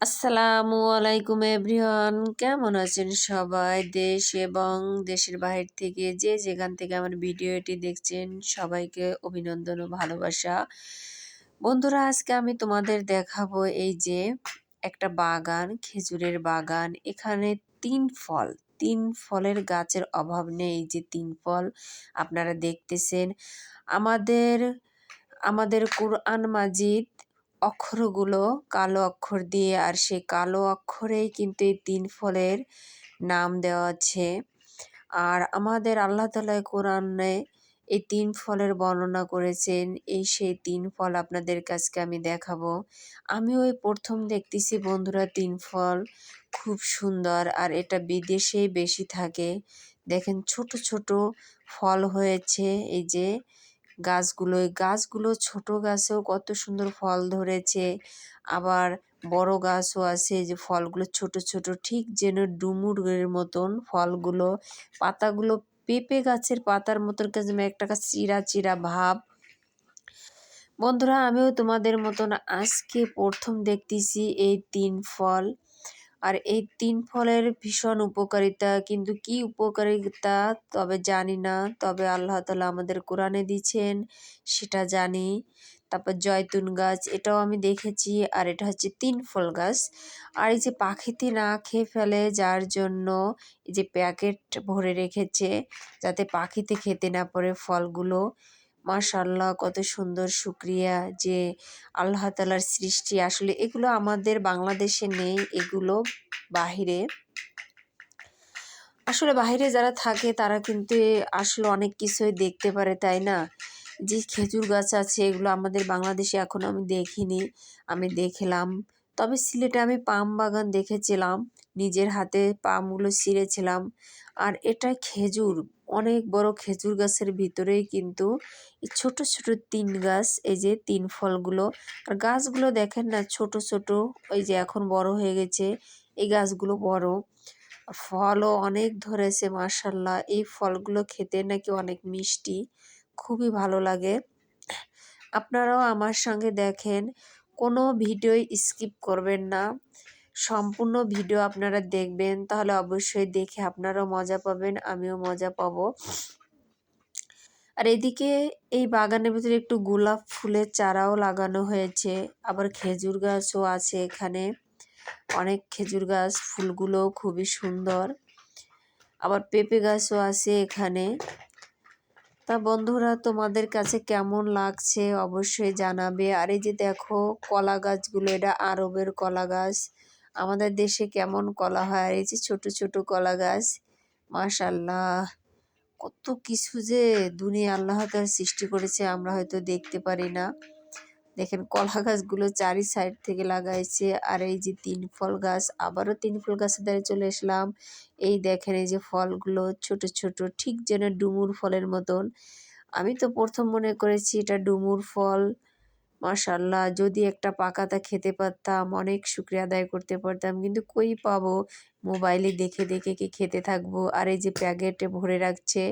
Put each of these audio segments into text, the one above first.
আসসালামু আলাইকুম এভরিওয়ান। কেমন আছেন সবাই? দেশ এবং দেশের বাহির থেকে যে যেখান থেকে আমার ভিডিওটি দেখছেন, সবাইকে অভিনন্দন ও ভালোবাসা। বন্ধুরা, আজকে আমি তোমাদের দেখাবো এই যে একটা বাগান, খেজুরের বাগান। এখানে তিন ফল, তিন ফলের গাছের অভাব নেই। যে তিন ফল, আপনারা দেখতেছেন। আমাদের আমাদের কোরআন মাজিদ অক্ষরগুলো কালো অক্ষর দিয়ে, আর সেই কালো অক্ষরেই কিন্তু এই তিন ফলের নাম দেওয়া আছে। আর আমাদের আল্লাহ তালা কোরআনে এই তিন ফলের বর্ণনা করেছেন। এই সেই তিন ফল আপনাদের কাছকে আমি দেখাবো। আমি ওই প্রথম দেখতেছি বন্ধুরা তিন ফল খুব সুন্দর, আর এটা বিদেশেই বেশি থাকে। দেখেন ছোট ছোট ফল হয়েছে, এই যে গাছগুলো এই গাছগুলো ছোট গাছেও কত সুন্দর ফল ধরেছে। আবার বড় গাছও আছে যে ফলগুলো ছোট ছোট, ঠিক যেন ডুমুরের মতন ফলগুলো। পাতাগুলো পেঁপে গাছের পাতার মতন একটা চিরা চিরা ভাব। বন্ধুরা, আমিও তোমাদের মতন আজকে প্রথম দেখতেছি এই তিন ফল। আর এই তিন ফলের ভীষণ উপকারিতা। কিন্তু কি উপকারিতা? তবে জানি না। তবে আল্লাহ তালা আমাদের কোরআনে দিচ্ছেন সেটা জানি। তারপর জয়তুন গাছ, এটাও আমি দেখেছি। আর এটা হচ্ছে তিন ফল গাছ। আর এই যে পাখিতে না খেয়ে ফেলে, যার জন্য এই যে প্যাকেট ভরে রেখেছে, যাতে পাখিতে খেতে না পড়ে ফলগুলো মাশাল্লাহ কত সুন্দর শুক্রিয়া যে আল্লাহ তালার সৃষ্টি। আসলে এগুলো আমাদের বাংলাদেশে নেই, এগুলো বাহিরে। আসলে বাহিরে যারা থাকে, তারা কিন্তু আসলে অনেক কিছুই দেখতে পারে, তাই না? যে খেজুর গাছ আছে, এগুলো আমাদের বাংলাদেশে এখন আমি দেখিনি। আমি দেখলাম তবে সিলেটে আমি পাম বাগান দেখেছিলাম। নিজের হাতে পামগুলো ছিঁড়েছিলাম। আর এটা খেজুর, অনেক বড় খেজুর গাছের ভিতরেই কিন্তু ছোট ছোট তিন গাছ, এই যে তিন ফলগুলো। আর গাছগুলো দেখেন না, ছোট ছোট ওই যে এখন বড় হয়ে গেছে, এই গাছগুলো বড়। ফলও অনেক ধরেছে মার্শাল্লাহ এই ফলগুলো খেতে নাকি অনেক মিষ্টি, খুবই ভালো লাগে। আপনারাও আমার সঙ্গে দেখেন কোনো ভিডিওই স্কিপ করবেন না। সম্পূর্ণ ভিডিও আপনারা দেখবেন, তাহলে অবশ্যই দেখে আপনারাও মজা পাবেন, আমিও মজা পাব। আর এদিকে এই বাগানের ভিতরে একটু গোলাপ ফুলের চারাও লাগানো হয়েছে, আবার খেজুর গাছও আছে এখানে। অনেক খেজুর গাছ ফুলগুলো খুবই সুন্দর। আবার পেঁপে গাছও আছে এখানে। তা বন্ধুরা, তোমাদের কাছে কেমন লাগছে অবশ্যই জানাবে। আর এই যে দেখো, কলা গাছগুলো, এটা আরবের কলা গাছ। আমাদের দেশে কেমন কলা হয়? আর এই যে ছোট ছোট কলা গাছ মাশাল্লাহ কত কিছু যে দুনিয়া আল্লাহ তার সৃষ্টি করেছে, আমরা হয়তো দেখতে পারি না। দেখেন, কলা গাছগুলো চারি সাইড থেকে লাগাইছে। আর এই যে তিন ফল গাছ, আবারও তিন ফল গাছের দ্বারা চলে আসলাম এই দেখেন, এই যে ফলগুলো ছোট ছোট, ঠিক যেন ডুমুর ফলের মতন। আমি তো প্রথম মনে করেছি এটা ডুমুর ফল। মাশাল্লাহ যদি একটা পাকাতা খেতে পারতাম, অনেক শুক্রিয়া আদায় করতে পারতাম। কিন্তু কই পাবো? মোবাইলে দেখে দেখে কি খেতে থাকব? আর এই যে প্যাকেটে ভরে রাখছে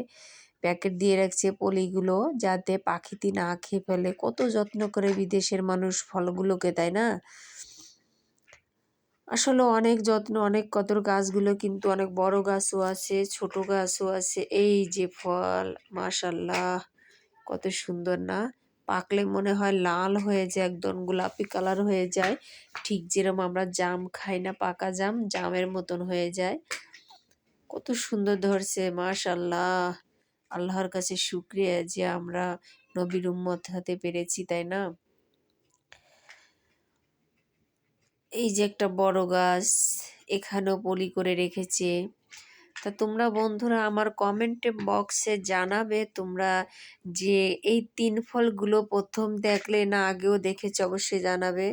প্যাকেট দিয়ে রাখছে পলিগুলো যাতে পাখিটি না খেয়ে ফেলে। কত যত্ন করে বিদেশের মানুষ ফলগুলোকে, তাই না? আসলে অনেক যত্ন, অনেক কদর গাছগুলো কিন্তু অনেক বড় গাছও আছে, ছোট গাছও আছে। এই যে ফল মাশাল্লাহ কত সুন্দর না? পাকলে মনে হয় লাল হয়ে যায়, একদম গোলাপি কালার হয়ে যায়। ঠিক যেরকম আমরা জাম খাই না, পাকা জাম, জামের মতন হয়ে যায়। কত সুন্দর ধরছে মাশাল্লাহ আল্লাহর কাছে শুক্রিয়া যে আমরা নবীর উম্মত হতে পেরেছি, তাই না? এই যে একটা বড় গাছ এখানেও পলি করে রেখেছে। তা তোমরা বন্ধুরা আমার কমেন্টে বক্সে জানাবে তোমরা যে এই তিন ফলগুলো প্রথম দেখলে না আগেও দেখেছ, অবশ্যই জানাবে।